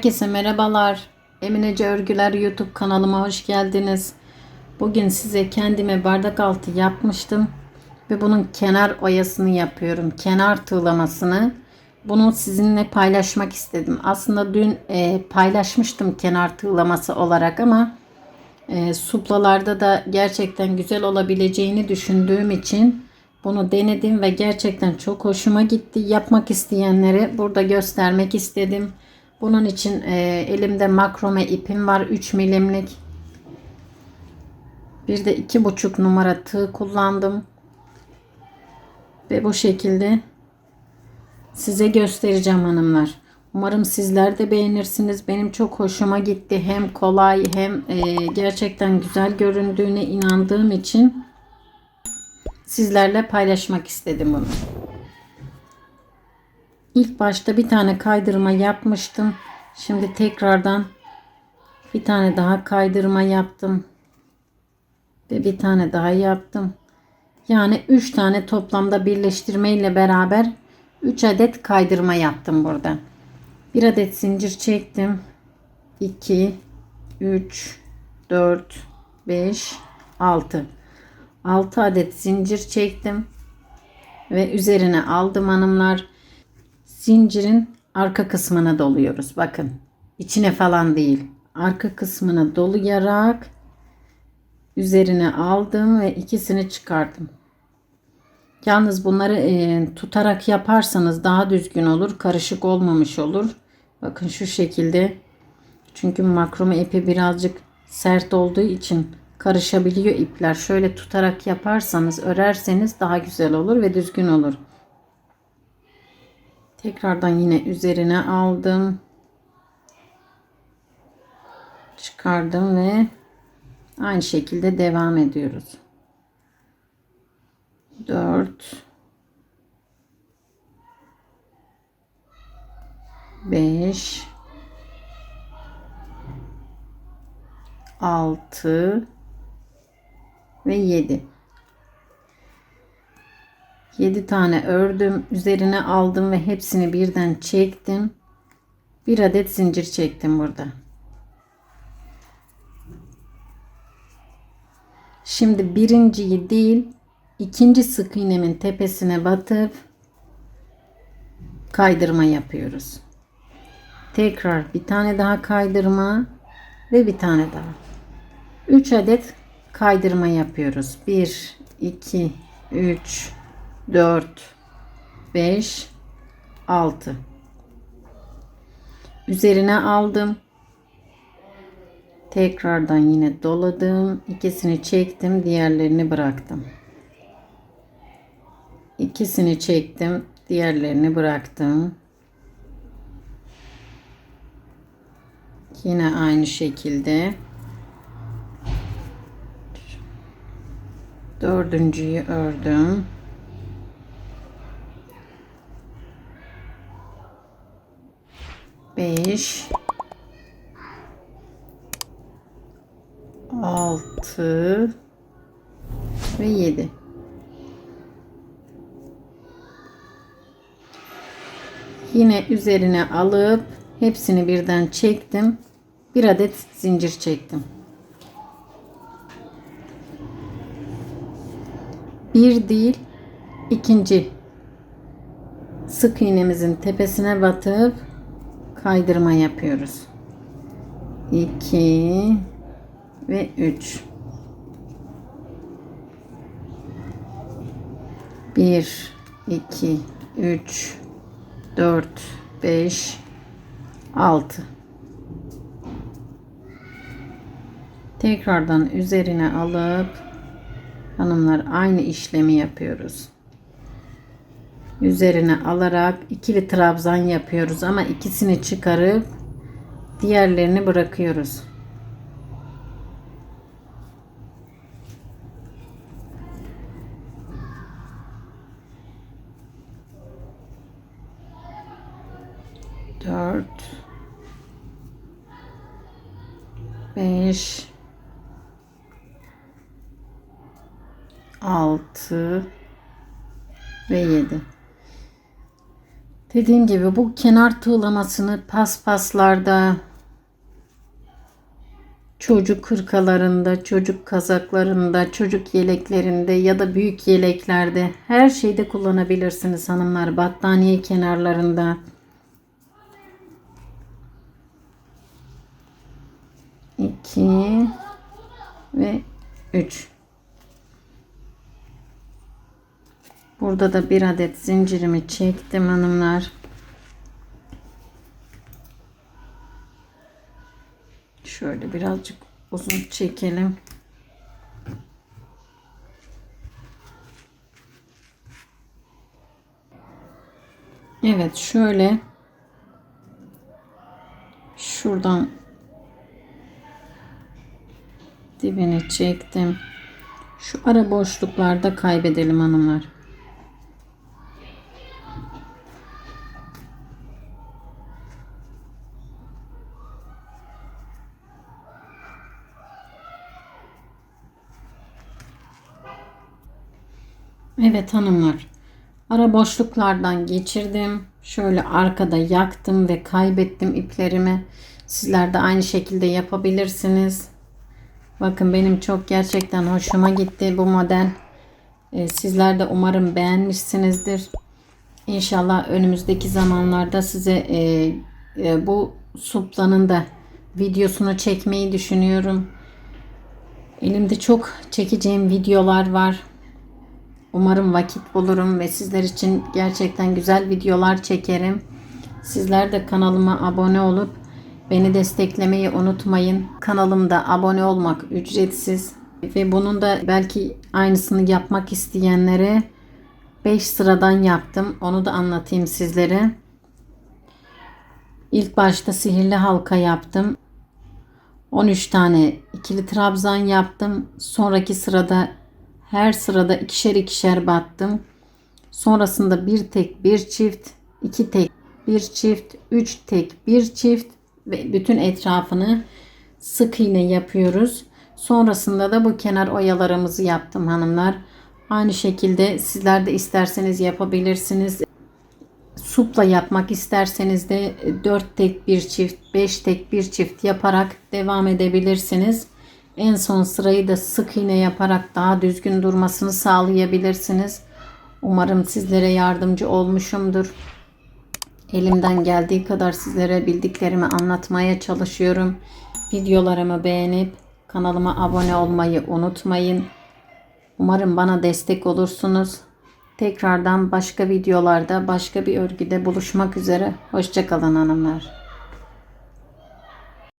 Herkese merhabalar. Eminece Örgüler YouTube kanalıma hoş geldiniz. Bugün size kendime bardak altı yapmıştım. Ve bunun kenar oyasını yapıyorum. Kenar tığlamasını. Bunu sizinle paylaşmak istedim. Aslında dün e, paylaşmıştım kenar tığlaması olarak ama e, suplalarda da gerçekten güzel olabileceğini düşündüğüm için bunu denedim ve gerçekten çok hoşuma gitti. Yapmak isteyenlere burada göstermek istedim. Bunun için e, elimde makrome ipim var 3 milimlik. Bir de iki buçuk numara tığ kullandım. Ve bu şekilde size göstereceğim hanımlar. Umarım sizler de beğenirsiniz. Benim çok hoşuma gitti. Hem kolay hem e, gerçekten güzel göründüğüne inandığım için sizlerle paylaşmak istedim bunu. İlk başta bir tane kaydırma yapmıştım. Şimdi tekrardan bir tane daha kaydırma yaptım. Ve bir tane daha yaptım. Yani 3 tane toplamda birleştirme ile beraber 3 adet kaydırma yaptım burada. 1 adet zincir çektim. 2 3 4 5 6 6 adet zincir çektim ve üzerine aldım hanımlar zincirin arka kısmına doluyoruz. Bakın içine falan değil. Arka kısmına dolayarak üzerine aldım ve ikisini çıkardım. Yalnız bunları e, tutarak yaparsanız daha düzgün olur karışık olmamış olur. Bakın şu şekilde. Çünkü makrome ipi birazcık sert olduğu için karışabiliyor ipler. Şöyle tutarak yaparsanız, örerseniz daha güzel olur ve düzgün olur. Tekrardan yine üzerine aldım. Çıkardım ve aynı şekilde devam ediyoruz. 4 5 6 ve 7. 7 tane ördüm. Üzerine aldım ve hepsini birden çektim. Bir adet zincir çektim burada. Şimdi birinciyi değil ikinci sık iğnemin tepesine batıp kaydırma yapıyoruz. Tekrar bir tane daha kaydırma ve bir tane daha. 3 adet kaydırma yapıyoruz. 1 2 3 4 5 6 Üzerine aldım. Tekrardan yine doladım. İkisini çektim, diğerlerini bıraktım. İkisini çektim, diğerlerini bıraktım. Yine aynı şekilde dördüncüyü ördüm. Beş altı ve yedi. Yine üzerine alıp hepsini birden çektim. Bir adet zincir çektim. Bir değil, ikinci sık iğnemizin tepesine batıp kaydırma yapıyoruz. 2 ve 3 1 2 3 4 5 6 Tekrardan üzerine alıp hanımlar aynı işlemi yapıyoruz. Üzerine alarak ikili trabzan yapıyoruz ama ikisini çıkarıp diğerlerini bırakıyoruz. Dört, beş, 6 ve 7. Dediğim gibi bu kenar tığlamasını paspaslarda, çocuk hırkalarında, çocuk kazaklarında, çocuk yeleklerinde ya da büyük yeleklerde her şeyde kullanabilirsiniz hanımlar. Battaniye kenarlarında. İki ve üç. Burada da bir adet zincirimi çektim hanımlar. Şöyle birazcık uzun çekelim. Evet şöyle şuradan dibini çektim. Şu ara boşluklarda kaybedelim hanımlar. Evet hanımlar. Ara boşluklardan geçirdim. Şöyle arkada yaktım ve kaybettim iplerimi. Sizler de aynı şekilde yapabilirsiniz. Bakın benim çok gerçekten hoşuma gitti bu model. Ee, sizler de umarım beğenmişsinizdir. İnşallah önümüzdeki zamanlarda size e, e, bu suplanın da videosunu çekmeyi düşünüyorum. Elimde çok çekeceğim videolar var. Umarım vakit bulurum ve sizler için gerçekten güzel videolar çekerim. Sizler de kanalıma abone olup beni desteklemeyi unutmayın. Kanalımda abone olmak ücretsiz ve bunun da belki aynısını yapmak isteyenlere 5 sıradan yaptım. Onu da anlatayım sizlere. İlk başta sihirli halka yaptım. 13 tane ikili trabzan yaptım. Sonraki sırada her sırada ikişer ikişer battım. Sonrasında bir tek bir çift, iki tek bir çift, üç tek bir çift ve bütün etrafını sık iğne yapıyoruz. Sonrasında da bu kenar oyalarımızı yaptım hanımlar. Aynı şekilde sizler de isterseniz yapabilirsiniz. Supla yapmak isterseniz de 4 tek bir çift, 5 tek bir çift yaparak devam edebilirsiniz. En son sırayı da sık iğne yaparak daha düzgün durmasını sağlayabilirsiniz. Umarım sizlere yardımcı olmuşumdur. Elimden geldiği kadar sizlere bildiklerimi anlatmaya çalışıyorum. Videolarımı beğenip kanalıma abone olmayı unutmayın. Umarım bana destek olursunuz. Tekrardan başka videolarda, başka bir örgüde buluşmak üzere. Hoşçakalın hanımlar.